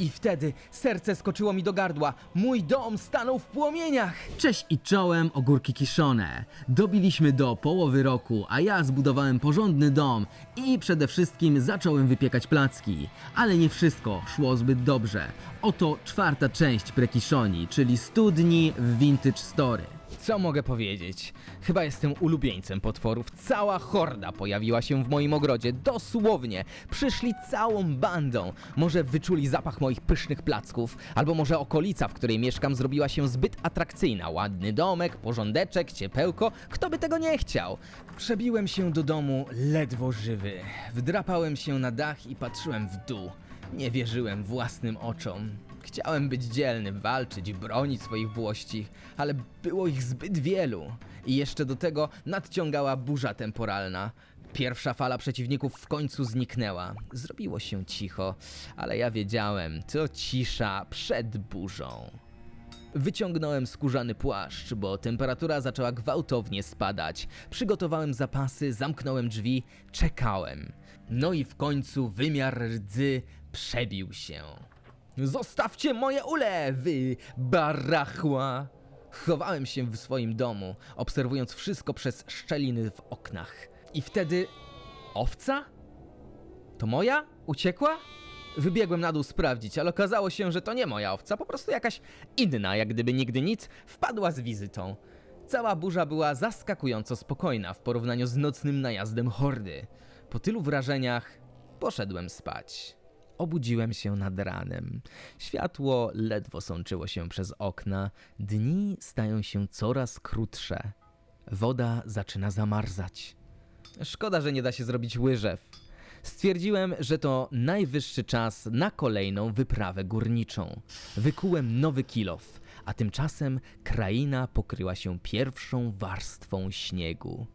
I wtedy serce skoczyło mi do gardła. Mój dom stanął w płomieniach. Cześć i czołem ogórki kiszone. Dobiliśmy do połowy roku, a ja zbudowałem porządny dom i przede wszystkim zacząłem wypiekać placki. Ale nie wszystko szło zbyt dobrze. Oto czwarta część prekiszoni, czyli studni w Vintage Story. Co mogę powiedzieć? Chyba jestem ulubieńcem potworów. Cała horda pojawiła się w moim ogrodzie. Dosłownie. Przyszli całą bandą. Może wyczuli zapach moich pysznych placków, albo może okolica, w której mieszkam, zrobiła się zbyt atrakcyjna. Ładny domek, porządeczek, ciepełko. Kto by tego nie chciał? Przebiłem się do domu ledwo żywy. Wdrapałem się na dach i patrzyłem w dół. Nie wierzyłem własnym oczom. Chciałem być dzielny, walczyć, bronić swoich włości, ale było ich zbyt wielu. I jeszcze do tego nadciągała burza temporalna. Pierwsza fala przeciwników w końcu zniknęła. Zrobiło się cicho, ale ja wiedziałem, to cisza przed burzą. Wyciągnąłem skórzany płaszcz, bo temperatura zaczęła gwałtownie spadać. Przygotowałem zapasy, zamknąłem drzwi, czekałem. No i w końcu wymiar rdzy przebił się. Zostawcie moje ule, wy barachła! Chowałem się w swoim domu, obserwując wszystko przez szczeliny w oknach. I wtedy... Owca? To moja? Uciekła? Wybiegłem na dół sprawdzić, ale okazało się, że to nie moja owca, po prostu jakaś inna, jak gdyby nigdy nic, wpadła z wizytą. Cała burza była zaskakująco spokojna w porównaniu z nocnym najazdem hordy. Po tylu wrażeniach poszedłem spać. Obudziłem się nad ranem. Światło ledwo sączyło się przez okna. Dni stają się coraz krótsze. Woda zaczyna zamarzać. Szkoda, że nie da się zrobić łyżew. Stwierdziłem, że to najwyższy czas na kolejną wyprawę górniczą. Wykułem nowy kilof, a tymczasem kraina pokryła się pierwszą warstwą śniegu.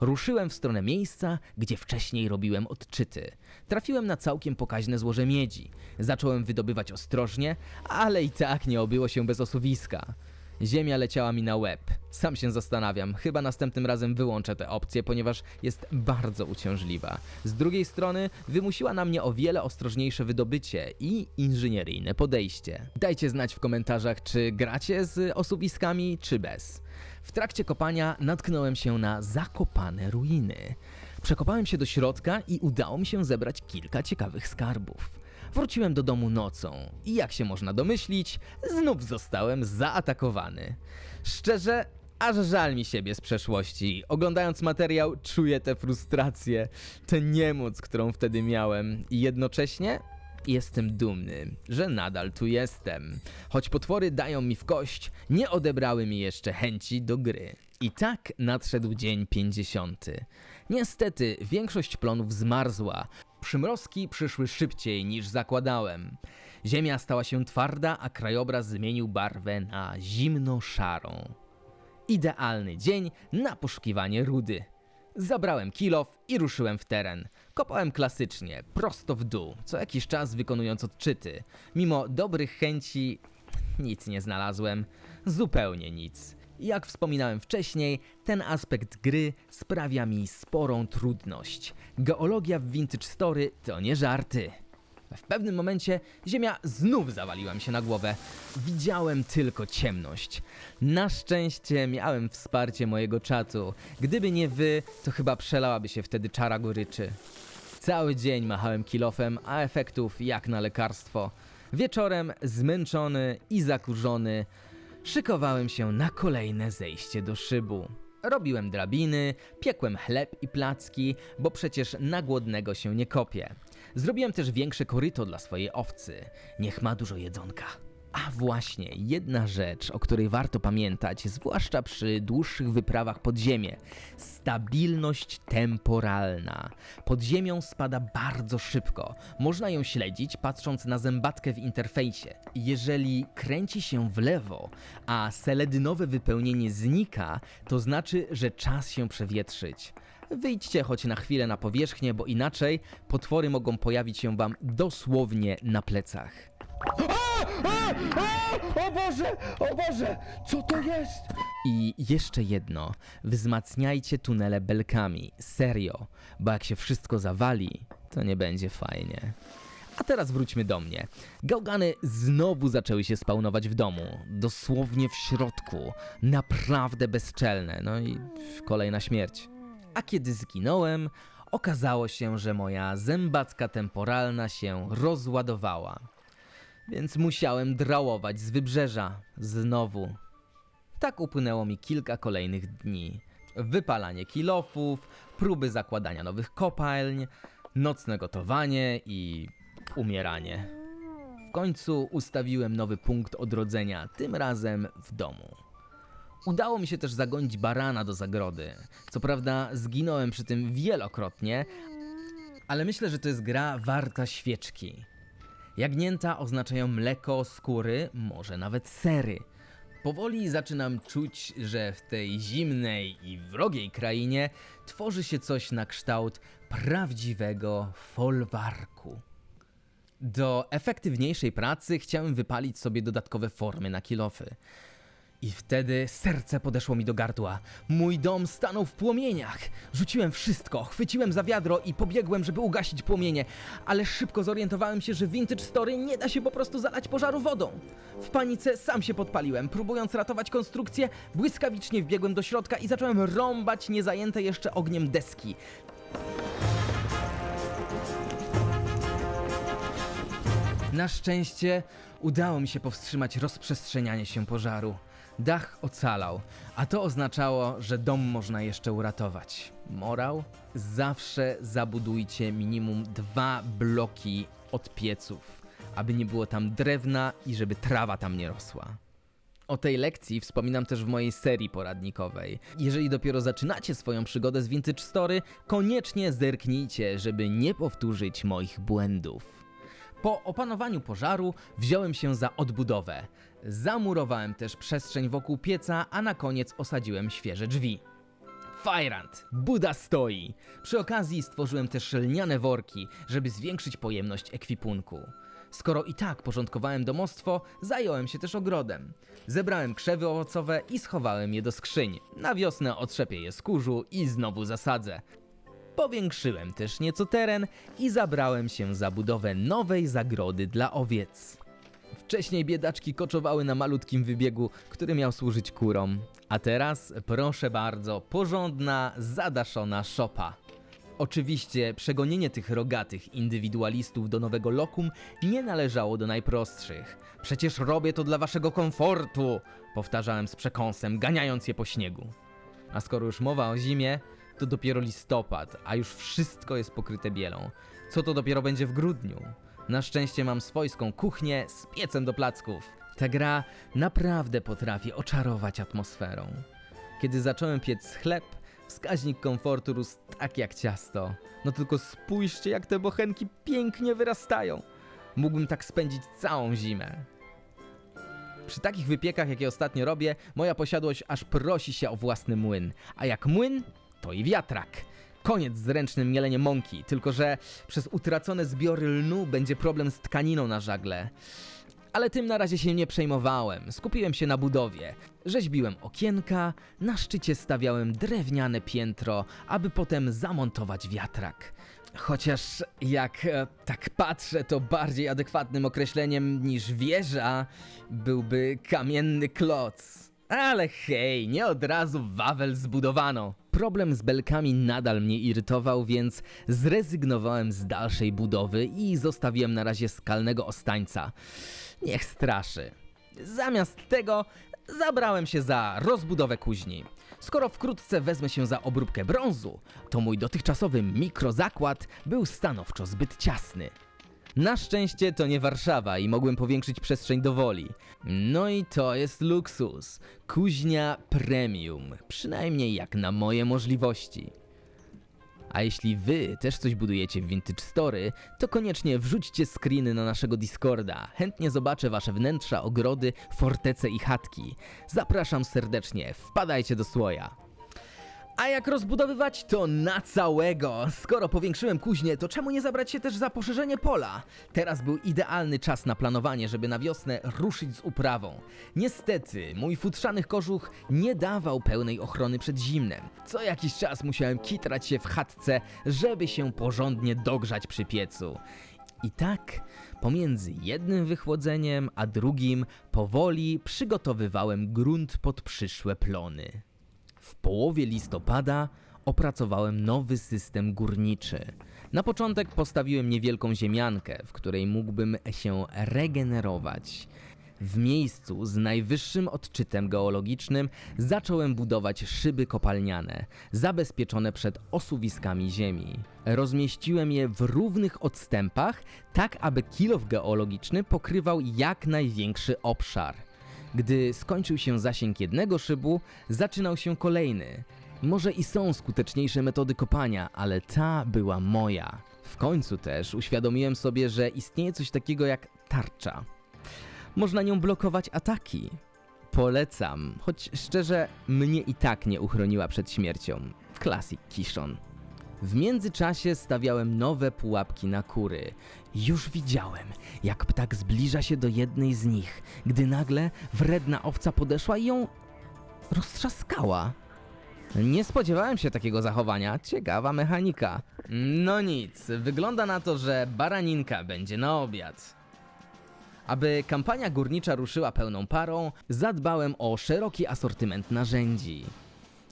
Ruszyłem w stronę miejsca, gdzie wcześniej robiłem odczyty. Trafiłem na całkiem pokaźne złoże miedzi. Zacząłem wydobywać ostrożnie, ale i tak nie obyło się bez osuwiska. Ziemia leciała mi na łeb. Sam się zastanawiam, chyba następnym razem wyłączę tę opcję, ponieważ jest bardzo uciążliwa. Z drugiej strony wymusiła na mnie o wiele ostrożniejsze wydobycie i inżynieryjne podejście. Dajcie znać w komentarzach, czy gracie z osuwiskami, czy bez. W trakcie kopania natknąłem się na zakopane ruiny. Przekopałem się do środka i udało mi się zebrać kilka ciekawych skarbów. Wróciłem do domu nocą i jak się można domyślić, znów zostałem zaatakowany. Szczerze, aż żal mi siebie z przeszłości. Oglądając materiał, czuję tę frustrację, tę niemoc, którą wtedy miałem i jednocześnie jestem dumny, że nadal tu jestem. Choć potwory dają mi w kość, nie odebrały mi jeszcze chęci do gry. I tak nadszedł dzień 50. Niestety, większość plonów zmarzła. Przymrozki przyszły szybciej niż zakładałem. Ziemia stała się twarda, a krajobraz zmienił barwę na zimno-szarą. Idealny dzień na poszukiwanie rudy. Zabrałem kilof i ruszyłem w teren. Kopałem klasycznie, prosto w dół, co jakiś czas wykonując odczyty. Mimo dobrych chęci, nic nie znalazłem. Zupełnie nic. Jak wspominałem wcześniej, ten aspekt gry sprawia mi sporą trudność. Geologia w Vintage Story to nie żarty. W pewnym momencie ziemia znów zawaliła mi się na głowę. Widziałem tylko ciemność. Na szczęście miałem wsparcie mojego czatu. Gdyby nie wy, to chyba przelałaby się wtedy czara goryczy. Cały dzień machałem kilofem, a efektów jak na lekarstwo. Wieczorem, zmęczony i zakurzony, szykowałem się na kolejne zejście do szybu. Robiłem drabiny, piekłem chleb i placki, bo przecież na głodnego się nie kopie. Zrobiłem też większe koryto dla swojej owcy. Niech ma dużo jedzonka. A właśnie, jedna rzecz, o której warto pamiętać, zwłaszcza przy dłuższych wyprawach pod ziemię. Stabilność temporalna. Pod ziemią spada bardzo szybko. Można ją śledzić patrząc na zębatkę w interfejsie. Jeżeli kręci się w lewo, a seledynowe wypełnienie znika, to znaczy, że czas się przewietrzyć. Wyjdźcie choć na chwilę na powierzchnię, bo inaczej potwory mogą pojawić się wam dosłownie na plecach. O Boże! O Boże! Co to jest? I jeszcze jedno, wzmacniajcie tunele belkami, serio, bo jak się wszystko zawali, to nie będzie fajnie. A teraz wróćmy do mnie. Gałgany znowu zaczęły się spawnować w domu. Dosłownie w środku. Naprawdę bezczelne. No i kolejna śmierć. A kiedy zginąłem, okazało się, że moja zębacka temporalna się rozładowała. Więc musiałem drałować z wybrzeża. Znowu. Tak upłynęło mi kilka kolejnych dni. Wypalanie kilofów, próby zakładania nowych kopalń, nocne gotowanie i umieranie. W końcu ustawiłem nowy punkt odrodzenia, tym razem w domu. Udało mi się też zagonić barana do zagrody. Co prawda zginąłem przy tym wielokrotnie, ale myślę, że to jest gra warta świeczki. Jagnięta oznaczają mleko, skóry, może nawet sery. Powoli zaczynam czuć, że w tej zimnej i wrogiej krainie tworzy się coś na kształt prawdziwego folwarku. Do efektywniejszej pracy chciałem wypalić sobie dodatkowe formy na kilofy. I wtedy serce podeszło mi do gardła. Mój dom stanął w płomieniach. Rzuciłem wszystko, chwyciłem za wiadro i pobiegłem, żeby ugasić płomienie, ale szybko zorientowałem się, że Vintage Story nie da się po prostu zalać pożaru wodą. W panice sam się podpaliłem, próbując ratować konstrukcję, błyskawicznie wbiegłem do środka i zacząłem rąbać niezajęte jeszcze ogniem deski. Na szczęście udało mi się powstrzymać rozprzestrzenianie się pożaru. Dach ocalał, a to oznaczało, że dom można jeszcze uratować. Morał? Zawsze zabudujcie minimum dwa bloki od pieców, aby nie było tam drewna i żeby trawa tam nie rosła. O tej lekcji wspominam też w mojej serii poradnikowej. Jeżeli dopiero zaczynacie swoją przygodę z Vintage Story, koniecznie zerknijcie, żeby nie powtórzyć moich błędów. Po opanowaniu pożaru wziąłem się za odbudowę. Zamurowałem też przestrzeń wokół pieca, a na koniec osadziłem świeże drzwi. Fajrant, Buda stoi. Przy okazji stworzyłem też lniane worki, żeby zwiększyć pojemność ekwipunku. Skoro i tak porządkowałem domostwo, zająłem się też ogrodem. Zebrałem krzewy owocowe i schowałem je do skrzyń. Na wiosnę otrzepię je z kurzu i znowu zasadzę. Powiększyłem też nieco teren i zabrałem się za budowę nowej zagrody dla owiec. Wcześniej biedaczki koczowały na malutkim wybiegu, który miał służyć kurom. A teraz, proszę bardzo, porządna, zadaszona szopa. Oczywiście przegonienie tych rogatych indywidualistów do nowego lokum nie należało do najprostszych. Przecież robię to dla waszego komfortu, powtarzałem z przekąsem, ganiając je po śniegu. A skoro już mowa o zimie, to dopiero listopad, a już wszystko jest pokryte bielą. Co to dopiero będzie w grudniu? Na szczęście mam swojską kuchnię z piecem do placków. Ta gra naprawdę potrafi oczarować atmosferą. Kiedy zacząłem piec chleb, wskaźnik komfortu rósł tak jak ciasto. No tylko spójrzcie, jak te bochenki pięknie wyrastają. Mógłbym tak spędzić całą zimę. Przy takich wypiekach, jakie ostatnio robię, moja posiadłość aż prosi się o własny młyn. A jak młyn, to i wiatrak. Koniec z ręcznym mieleniem mąki, tylko że przez utracone zbiory lnu będzie problem z tkaniną na żagle. Ale tym na razie się nie przejmowałem. Skupiłem się na budowie. Rzeźbiłem okienka, na szczycie stawiałem drewniane piętro, aby potem zamontować wiatrak. Chociaż jak e, tak patrzę, to bardziej adekwatnym określeniem niż wieża byłby kamienny kloc. Ale hej, nie od razu Wawel zbudowano. Problem z belkami nadal mnie irytował, więc zrezygnowałem z dalszej budowy i zostawiłem na razie skalnego ostańca. Niech straszy. Zamiast tego zabrałem się za rozbudowę kuźni. Skoro wkrótce wezmę się za obróbkę brązu, to mój dotychczasowy mikrozakład był stanowczo zbyt ciasny. Na szczęście to nie Warszawa i mogłem powiększyć przestrzeń do woli. No i to jest luksus. Kuźnia premium, przynajmniej jak na moje możliwości. A jeśli wy też coś budujecie w Vintage Story, to koniecznie wrzućcie screeny na naszego Discorda. Chętnie zobaczę wasze wnętrza, ogrody, fortece i chatki. Zapraszam serdecznie, wpadajcie do słoja. A jak rozbudowywać to na całego? Skoro powiększyłem kuźnię, to czemu nie zabrać się też za poszerzenie pola? Teraz był idealny czas na planowanie, żeby na wiosnę ruszyć z uprawą. Niestety, mój futrzanych kożuch nie dawał pełnej ochrony przed zimnem. Co jakiś czas musiałem kitrać się w chatce, żeby się porządnie dogrzać przy piecu. I tak, pomiędzy jednym wychłodzeniem a drugim, powoli przygotowywałem grunt pod przyszłe plony. W połowie listopada opracowałem nowy system górniczy. Na początek postawiłem niewielką ziemiankę, w której mógłbym się regenerować. W miejscu z najwyższym odczytem geologicznym zacząłem budować szyby kopalniane, zabezpieczone przed osuwiskami ziemi. Rozmieściłem je w równych odstępach, tak aby kilof geologiczny pokrywał jak największy obszar. Gdy skończył się zasięg jednego szybu, zaczynał się kolejny. Może i są skuteczniejsze metody kopania, ale ta była moja. W końcu też uświadomiłem sobie, że istnieje coś takiego jak tarcza. Można nią blokować ataki. Polecam, choć szczerze mnie i tak nie uchroniła przed śmiercią. Klasik Kishon. W międzyczasie stawiałem nowe pułapki na kury. Już widziałem, jak ptak zbliża się do jednej z nich, gdy nagle wredna owca podeszła i ją roztrzaskała. Nie spodziewałem się takiego zachowania. Ciekawa mechanika. No nic, wygląda na to, że baraninka będzie na obiad. Aby kampania górnicza ruszyła pełną parą, zadbałem o szeroki asortyment narzędzi.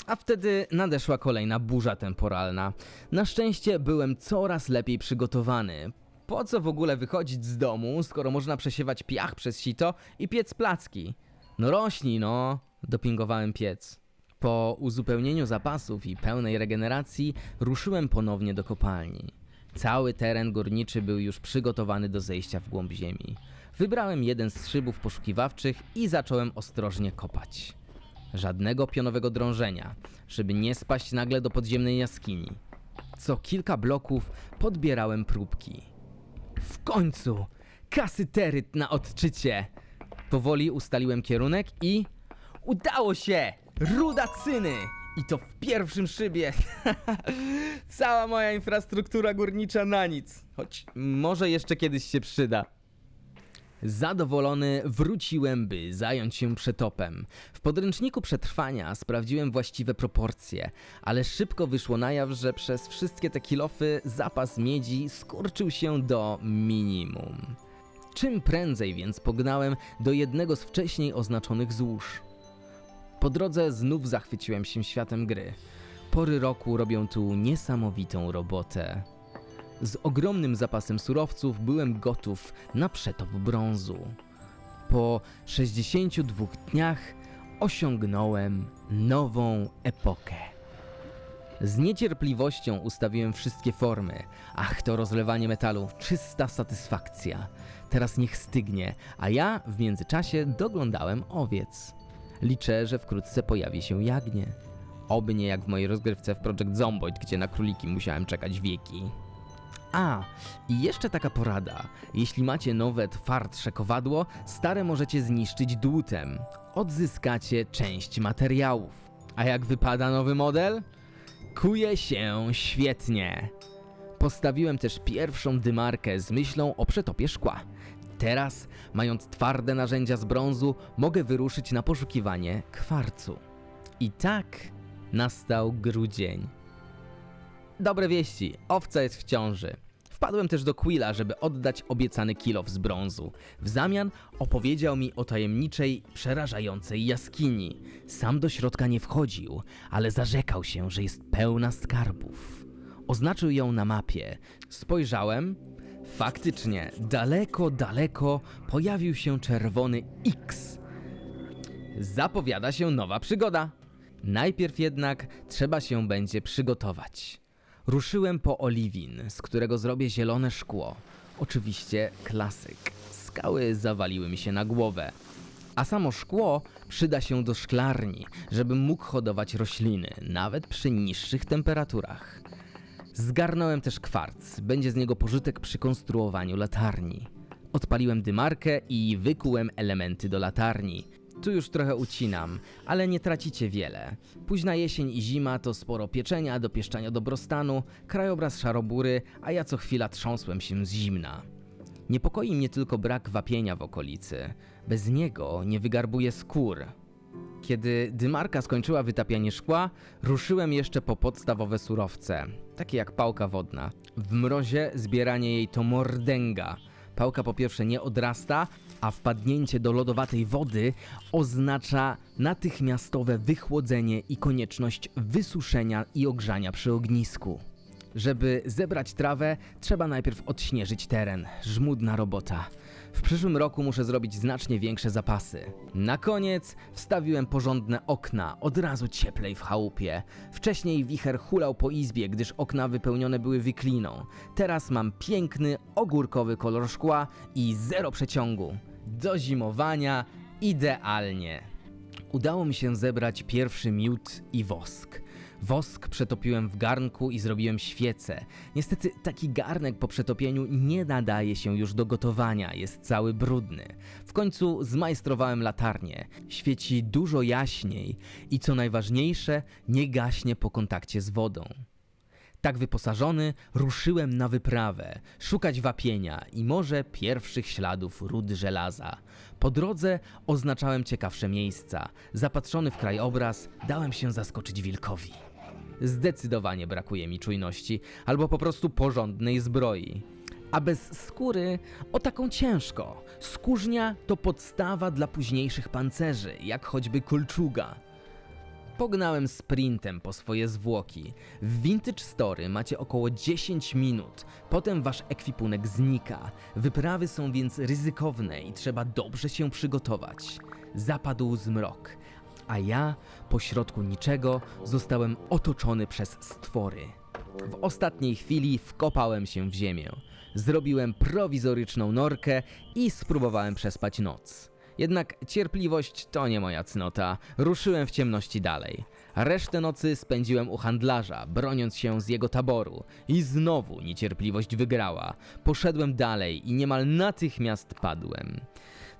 A wtedy nadeszła kolejna burza temporalna. Na szczęście byłem coraz lepiej przygotowany. Po co w ogóle wychodzić z domu, skoro można przesiewać piach przez sito i piec placki? No rośnij no, dopingowałem piec. Po uzupełnieniu zapasów i pełnej regeneracji ruszyłem ponownie do kopalni. Cały teren górniczy był już przygotowany do zejścia w głąb ziemi. Wybrałem jeden z szybów poszukiwawczych i zacząłem ostrożnie kopać. Żadnego pionowego drążenia, żeby nie spaść nagle do podziemnej jaskini. Co kilka bloków podbierałem próbki. W końcu! Kasyteryt na odczycie! Powoli ustaliłem kierunek i... Udało się! Ruda cyny! I to w pierwszym szybie. Cała moja infrastruktura górnicza na nic. Choć może jeszcze kiedyś się przyda. Zadowolony wróciłem, by zająć się przetopem. W podręczniku przetrwania sprawdziłem właściwe proporcje, ale szybko wyszło na jaw, że przez wszystkie te kilofy zapas miedzi skurczył się do minimum. Czym prędzej więc pognałem do jednego z wcześniej oznaczonych złóż. Po drodze znów zachwyciłem się światem gry. Pory roku robią tu niesamowitą robotę. Z ogromnym zapasem surowców byłem gotów na przetop brązu. Po 62 dniach osiągnąłem nową epokę. Z niecierpliwością ustawiłem wszystkie formy. Ach, to rozlewanie metalu, czysta satysfakcja. Teraz niech stygnie, a ja w międzyczasie doglądałem owiec. Liczę, że wkrótce pojawi się jagnię. Oby nie jak w mojej rozgrywce w Project Zomboid, gdzie na króliki musiałem czekać wieki. A, i jeszcze taka porada. Jeśli macie nowe twardsze kowadło, stare możecie zniszczyć dłutem. Odzyskacie część materiałów. A jak wypada nowy model? Kuje się świetnie. Postawiłem też pierwszą dymarkę z myślą o przetopie szkła. Teraz, mając twarde narzędzia z brązu, mogę wyruszyć na poszukiwanie kwarcu. I tak nastał grudzień. Dobre wieści, owca jest w ciąży. Wpadłem też do Quilla, żeby oddać obiecany kilof z brązu. W zamian opowiedział mi o tajemniczej, przerażającej jaskini. Sam do środka nie wchodził, ale zarzekał się, że jest pełna skarbów. Oznaczył ją na mapie. Spojrzałem. Faktycznie, daleko, daleko pojawił się czerwony X. Zapowiada się nowa przygoda. Najpierw jednak trzeba się będzie przygotować. Ruszyłem po Oliwin, z którego zrobię zielone szkło. Oczywiście klasyk. Skały zawaliły mi się na głowę. A samo szkło przyda się do szklarni, żebym mógł hodować rośliny, nawet przy niższych temperaturach. Zgarnąłem też kwarc, będzie z niego pożytek przy konstruowaniu latarni. Odpaliłem dymarkę i wykułem elementy do latarni. Tu już trochę ucinam, ale nie tracicie wiele. Późna jesień i zima to sporo pieczenia, dopieszczania dobrostanu, krajobraz szarobury, a ja co chwila trząsłem się z zimna. Niepokoi mnie tylko brak wapienia w okolicy. Bez niego nie wygarbuję skór. Kiedy dymarka skończyła wytapianie szkła, ruszyłem jeszcze po podstawowe surowce, takie jak pałka wodna. W mrozie zbieranie jej to mordęga. Pałka po pierwsze nie odrasta, a wpadnięcie do lodowatej wody oznacza natychmiastowe wychłodzenie i konieczność wysuszenia i ogrzania przy ognisku. Żeby zebrać trawę, trzeba najpierw odśnieżyć teren. Żmudna robota. W przyszłym roku muszę zrobić znacznie większe zapasy. Na koniec wstawiłem porządne okna, od razu cieplej w chałupie. Wcześniej wicher hulał po izbie, gdyż okna wypełnione były wykliną. Teraz mam piękny, ogórkowy kolor szkła i zero przeciągu. Do zimowania idealnie. Udało mi się zebrać pierwszy miód i wosk. Wosk przetopiłem w garnku i zrobiłem świecę. Niestety taki garnek po przetopieniu nie nadaje się już do gotowania, jest cały brudny. W końcu zmajstrowałem latarnię. Świeci dużo jaśniej i co najważniejsze, nie gaśnie po kontakcie z wodą. Tak wyposażony, ruszyłem na wyprawę, szukać wapienia i może pierwszych śladów ród żelaza. Po drodze oznaczałem ciekawsze miejsca. Zapatrzony w krajobraz, dałem się zaskoczyć wilkowi. Zdecydowanie brakuje mi czujności, albo po prostu porządnej zbroi. A bez skóry o taką ciężko. Skórznia to podstawa dla późniejszych pancerzy, jak choćby kolczuga. Pognałem sprintem po swoje zwłoki. W Vintage Story macie około 10 minut, potem wasz ekwipunek znika. Wyprawy są więc ryzykowne i trzeba dobrze się przygotować. Zapadł zmrok, a ja, pośrodku niczego, zostałem otoczony przez stwory. W ostatniej chwili wkopałem się w ziemię. Zrobiłem prowizoryczną norkę i spróbowałem przespać noc. Jednak cierpliwość to nie moja cnota. Ruszyłem w ciemności dalej. Resztę nocy spędziłem u handlarza, broniąc się z jego taboru. I znowu niecierpliwość wygrała. Poszedłem dalej i niemal natychmiast padłem.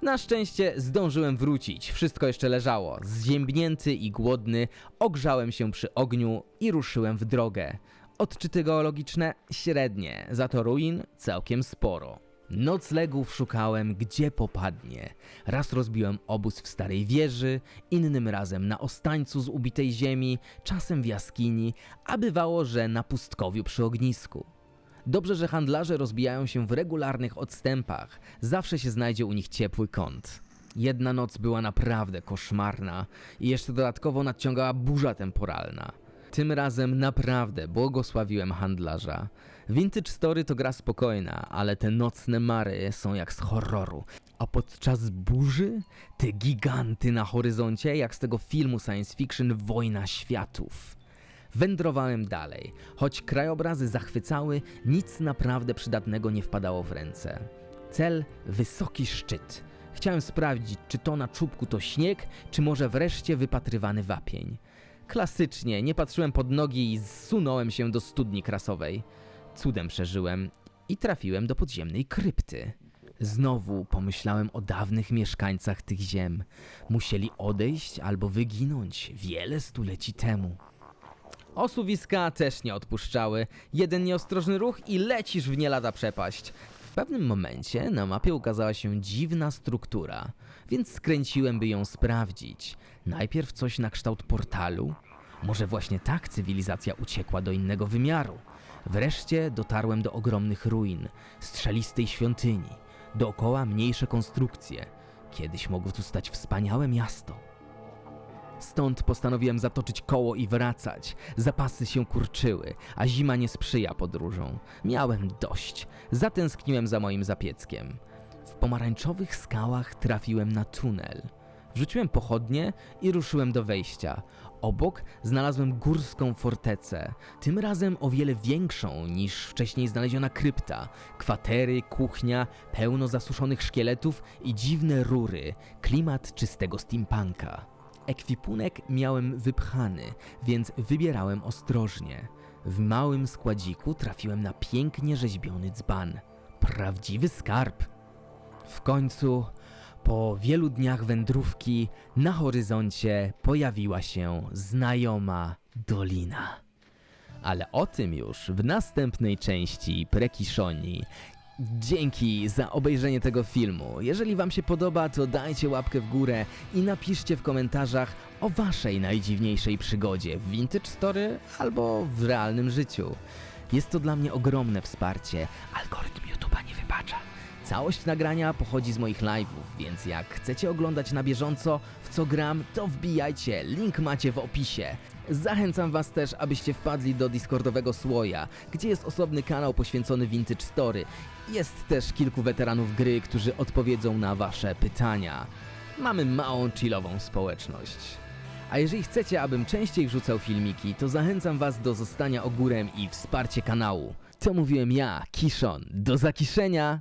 Na szczęście zdążyłem wrócić, wszystko jeszcze leżało. Zziębnięty i głodny, ogrzałem się przy ogniu i ruszyłem w drogę. Odczyty geologiczne średnie, za to ruin całkiem sporo. Noclegów szukałem gdzie popadnie. Raz rozbiłem obóz w starej wieży, innym razem na ostańcu z ubitej ziemi, czasem w jaskini, a bywało, że na pustkowiu przy ognisku. Dobrze, że handlarze rozbijają się w regularnych odstępach. Zawsze się znajdzie u nich ciepły kąt. Jedna noc była naprawdę koszmarna i jeszcze dodatkowo nadciągała burza temporalna. Tym razem naprawdę błogosławiłem handlarza. Vintage Story to gra spokojna, ale te nocne mary są jak z horroru. A podczas burzy te giganty na horyzoncie, jak z tego filmu science fiction Wojna Światów. Wędrowałem dalej. Choć krajobrazy zachwycały, nic naprawdę przydatnego nie wpadało w ręce. Cel wysoki szczyt. Chciałem sprawdzić, czy to na czubku to śnieg, czy może wreszcie wypatrywany wapień. Klasycznie, nie patrzyłem pod nogi i zsunąłem się do studni krasowej. Cudem przeżyłem i trafiłem do podziemnej krypty. Znowu pomyślałem o dawnych mieszkańcach tych ziem. Musieli odejść albo wyginąć wiele stuleci temu. Osuwiska też nie odpuszczały. Jeden nieostrożny ruch i lecisz w nie lada przepaść. W pewnym momencie na mapie ukazała się dziwna struktura, więc skręciłem, by ją sprawdzić. Najpierw coś na kształt portalu. Może właśnie tak cywilizacja uciekła do innego wymiaru. Wreszcie dotarłem do ogromnych ruin, strzelistej świątyni. Dookoła mniejsze konstrukcje. Kiedyś mogło tu stać wspaniałe miasto. Stąd postanowiłem zatoczyć koło i wracać. Zapasy się kurczyły, a zima nie sprzyja podróżom. Miałem dość. Zatęskniłem za moim zapieckiem. W pomarańczowych skałach trafiłem na tunel. Wrzuciłem pochodnie i ruszyłem do wejścia. Obok znalazłem górską fortecę, tym razem o wiele większą niż wcześniej znaleziona krypta. Kwatery, kuchnia, pełno zasuszonych szkieletów i dziwne rury. Klimat czystego steampunka. Ekwipunek miałem wypchany, więc wybierałem ostrożnie. W małym składziku trafiłem na pięknie rzeźbiony dzban. Prawdziwy skarb. W końcu, po wielu dniach wędrówki, na horyzoncie pojawiła się znajoma dolina. Ale o tym już w następnej części Prekiszoni. Dzięki za obejrzenie tego filmu. Jeżeli Wam się podoba, to dajcie łapkę w górę i napiszcie w komentarzach o Waszej najdziwniejszej przygodzie w Vintage Story albo w realnym życiu. Jest to dla mnie ogromne wsparcie. Algorytm YouTube'a nie wybacza. Całość nagrania pochodzi z moich live'ów, więc jak chcecie oglądać na bieżąco w co gram, to wbijajcie, link macie w opisie. Zachęcam Was też, abyście wpadli do Discordowego Słoja, gdzie jest osobny kanał poświęcony Vintage Story. Jest też kilku weteranów gry, którzy odpowiedzą na Wasze pytania. Mamy małą chillową społeczność. A jeżeli chcecie, abym częściej wrzucał filmiki, to zachęcam Was do zostania ogórem i wsparcie kanału. To mówiłem ja, Kishon. Do zakiszenia!